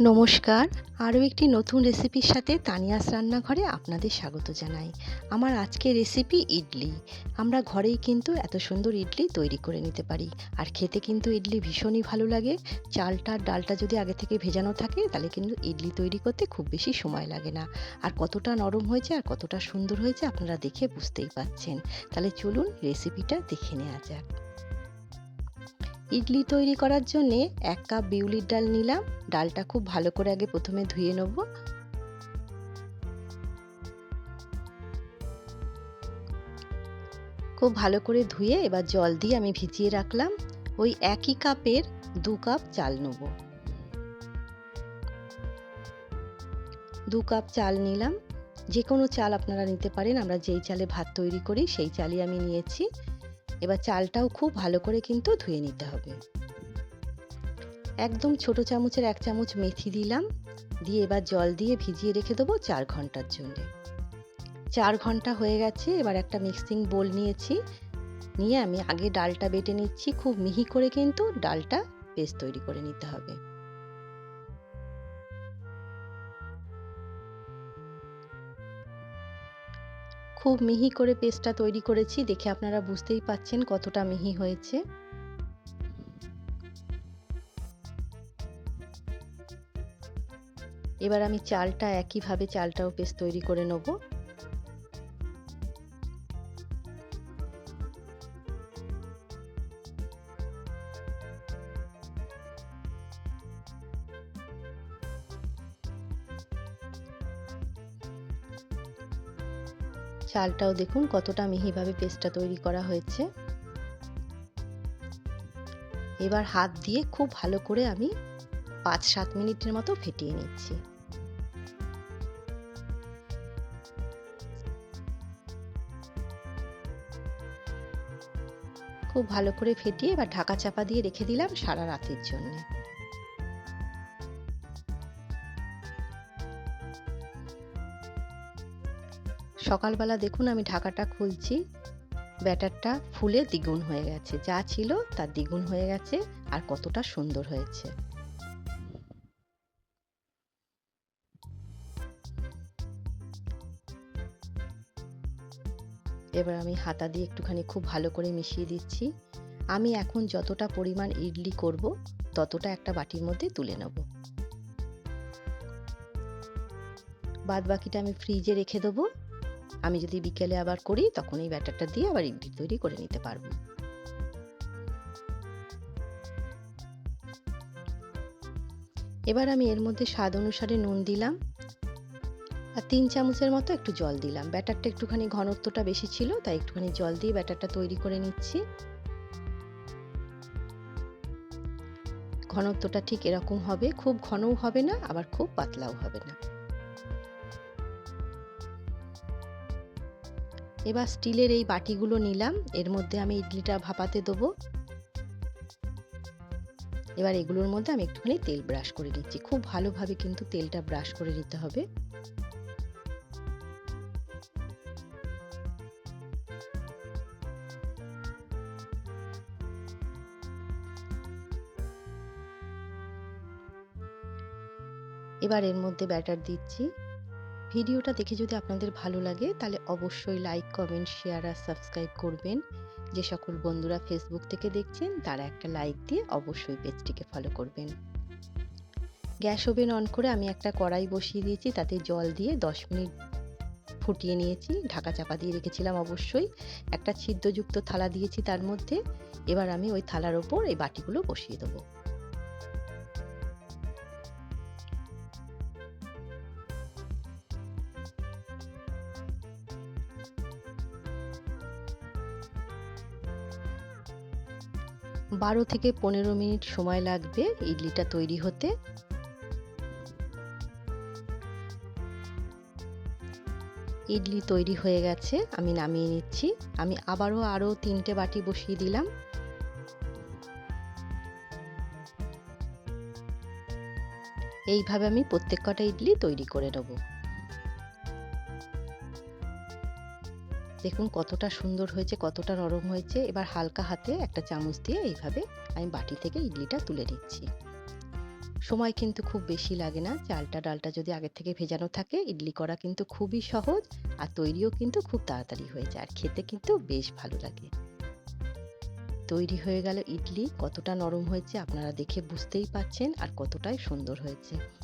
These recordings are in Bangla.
নমস্কার। আরও একটি নতুন রেসিপির সাথে তানিয়াস রান্নাঘরে আপনাদের স্বাগত জানাই। আমার আজকের রেসিপি ইডলি। আমরা ঘরেই কিন্তু এত সুন্দর ইডলি তৈরি করে নিতে পারি। আর খেতে কিন্তু ইডলি ভীষণই ভালো লাগে। চালটা, ডালটা যদি আগে থেকে ভেজানো থাকে, তাহলে কিন্তু ইডলি তৈরি করতে খুব বেশি সময় লাগে না। আর কতটা নরম হয়েছে আর কতটা সুন্দর হয়েছে আপনারা দেখে বুঝতেই পাচ্ছেন। তাহলে চলুন রেসিপিটা দেখে নেওয়া যাক। ইডলি তৈরি করার জন্যে এক কাপ বিউলির ডাল নিলাম। ডালটা খুব ভালো করে আগে প্রথমে ধুয়ে নেব। খুব ভালো করে ধুয়ে এবার জল দিয়ে আমি ভিজিয়ে রাখলাম। ওই একই কাপের দু কাপ চাল নেব। দু কাপ চাল নিলাম। যে কোনো চাল আপনারা নিতে পারেন। আমরা যেই চালে ভাত তৈরি করি, সেই চালই আমি নিয়েছি। এবার চালটাও খুব ভালো করে কিন্তু ধুয়ে নিতে হবে। একদম ছোট চামচের এক চামচ মেথি দিলাম, দিয়ে এবার জল দিয়ে ভিজিয়ে রেখে দেবো চার ঘণ্টার জন্য। চার ঘণ্টা হয়ে গেছে, এবার একটা মিক্সিং বোল নিয়েছি। নিয়ে আমি আগে ডালটা বেটে নিচ্ছি, খুব মিহি করে কিন্তু ডালটা পেস্ট তৈরি করে নিতে হবে। খুব মিহি করে পেস্টটা তৈরি করেছি, দেখে আপনারা বুঝতেই পাচ্ছেন কতটা মিহি হয়েছে। এবার আমি চালটা একইভাবে চালটাও পেস্ট তৈরি করে নেব। চালটাও দেখুন কতটা মিহিভাবে পেস্টটা তৈরি করা হয়েছে। এবার হাত দিয়ে খুব ভালো করে আমি পাঁচ সাত মিনিটের মতো ফেটিয়ে নিচ্ছি। খুব ভালো করে ফেটিয়ে এবার ঢাকা চাপা দিয়ে রেখে দিলাম সারা রাতের জন্য। সকালবেলা দেখুন আমি ঢাকাটা খুলছি। ব্যাটারটা ফুলে দ্বিগুণ হয়ে গেছে। যা ছিল তার দ্বিগুণ হয়ে গেছে আর কতটা সুন্দর হয়েছে। এবার আমি হাতা দিয়ে একটুখানি খুব ভালো করে মিশিয়ে দিচ্ছি। আমি এখন যতটা পরিমাণ ইডলি করব, ততটা একটা বাটির মধ্যে তুলে নেব। বাদ বাকিটা আমি ফ্রিজে রেখে দেবো। আমি যদি বিকেলে আবার করি, তখন এই ব্যাটারটা দিয়ে আবার ইডলি তৈরি করে নিতে পারব। এবার আমি এর মধ্যে স্বাদ অনুসারে নুন দিলাম আর তিন চামচের মতো একটু জল দিলাম। ব্যাটারটা একটুখানি ঘনত্বটা বেশি ছিল, তাই একটুখানি জল দিয়ে ব্যাটারটা তৈরি করে নিচ্ছি। ঘনত্বটা ঠিক এরকম হবে। খুব ঘনও হবে না, আবার খুব পাতলাও হবে না। এবার স্টিলের এই বাটিগুলো নিলাম। এর মধ্যে আমি ইডলিটা ভাপাতে দেবো। এবার এগুলোর মধ্যে আমি একটুখানি তেল ব্রাশ করে নিচ্ছি। খুব ভালোভাবে কিন্তু তেলটা ব্রাশ করে নিতে হবে। এবার এর মধ্যে ব্যাটার দিচ্ছি। ভিডিওটা দেখে যদি আপনাদের ভালো লাগে, তাহলে অবশ্যই লাইক কমেন্ট শেয়ার আর সাবস্ক্রাইব করবেন। যে সকল বন্ধুরা ফেসবুক থেকে দেখছেন, তারা একটা লাইক দিয়ে অবশ্যই পেজটিকে ফলো করবেন। গ্যাস ওভেন অন করে আমি একটা কড়াই বসিয়ে দিয়েছি, তাতে জল দিয়ে দশ মিনিট ফুটিয়ে নিয়েছি। ঢাকা চাপা দিয়ে রেখেছিলাম অবশ্যই। একটা ছিদ্রযুক্ত থালা দিয়েছি তার মধ্যে। এবার আমি ওই থালার ওপর এই বাটিগুলো বসিয়ে দেবো। বারো থেকে পনেরো মিনিট সময় লাগবে ইডলিটা তৈরি হতে। ইডলি তৈরি হয়ে গেছে, আমি নামিয়ে নিচ্ছি। আমি আবারও আরও তিনটে বাটি বসিয়ে দিলাম। এইভাবে আমি প্রত্যেক কটা ইডলি তৈরি করে নেব। দেখুন কতটা সুন্দর হয়েছে, কতটা নরম হয়েছে। এবার হালকা হাতে একটা চামচ দিয়ে এইভাবে আমি বাটি থেকে ইডলিটা তুলে নিচ্ছি। সময় কিন্তু খুব বেশি লাগে না, চালটা ডালটা যদি আগের থেকে ভেজানো থাকে, ইডলি করা কিন্তু খুবই সহজ আর তৈরিও কিন্তু খুব তাড়াতাড়ি হয়ে যায় আর খেতে কিন্তু বেশ ভালো লাগে। তৈরি হয়ে গেল ইডলি, কতটা নরম হয়েছে আপনারা দেখে বুঝতেই পাচ্ছেন আর কতটাই সুন্দর হয়েছে।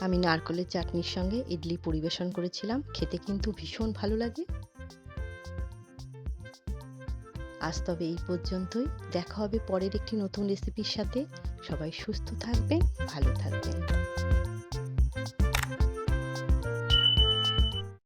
আমি নারকলের চাটনির সঙ্গে ইডলি পরিবেশন করেছিলাম, খেতে কিন্তু ভীষণ ভালো লাগে। আজ তবে এই পর্যন্তই, দেখা হবে পরের একটি নতুন রেসিপির সাথে। সবাই সুস্থ থাকবেন, ভালো থাকবেন।